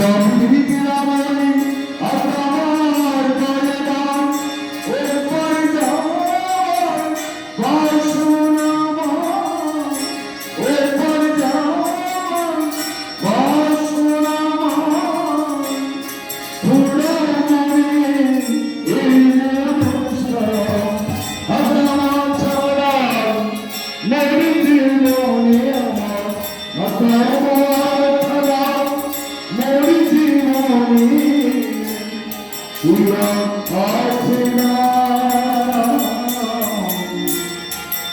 সংগীত রামায়ণ আমার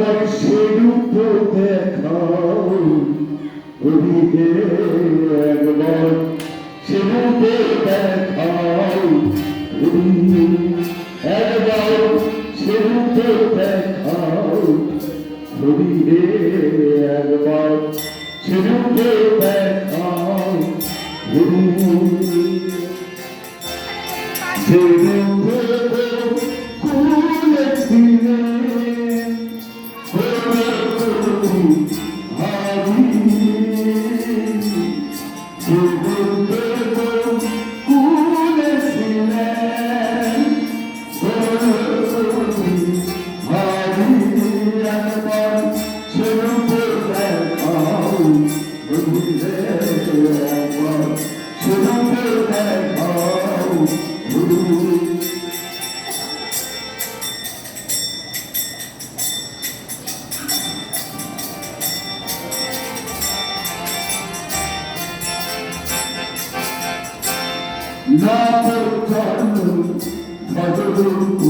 একবার সে রূপ দেখাও। ওদিকে একবার সে রূপ দেখাও। একবার সে রূপ দেখাও। ওদিকে একবার সে রূপ দেখাও। না করতাম ভজরূপ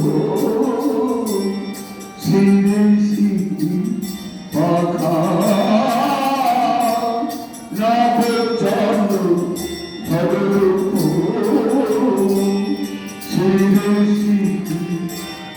সিনে সিদ্ধি পাখা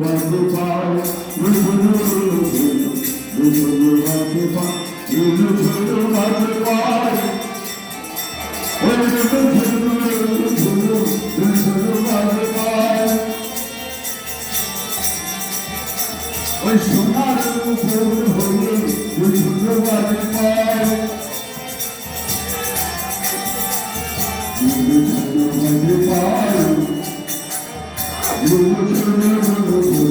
বাজে ঝুলু ঝুলু ঝুলু বাজে ঝুলু ঝুলু বাজে পায় ওই সোনার উপর হয়ে ঝুলু বাজে ঝুলু ঝুলু বাজে পায় Well what is it?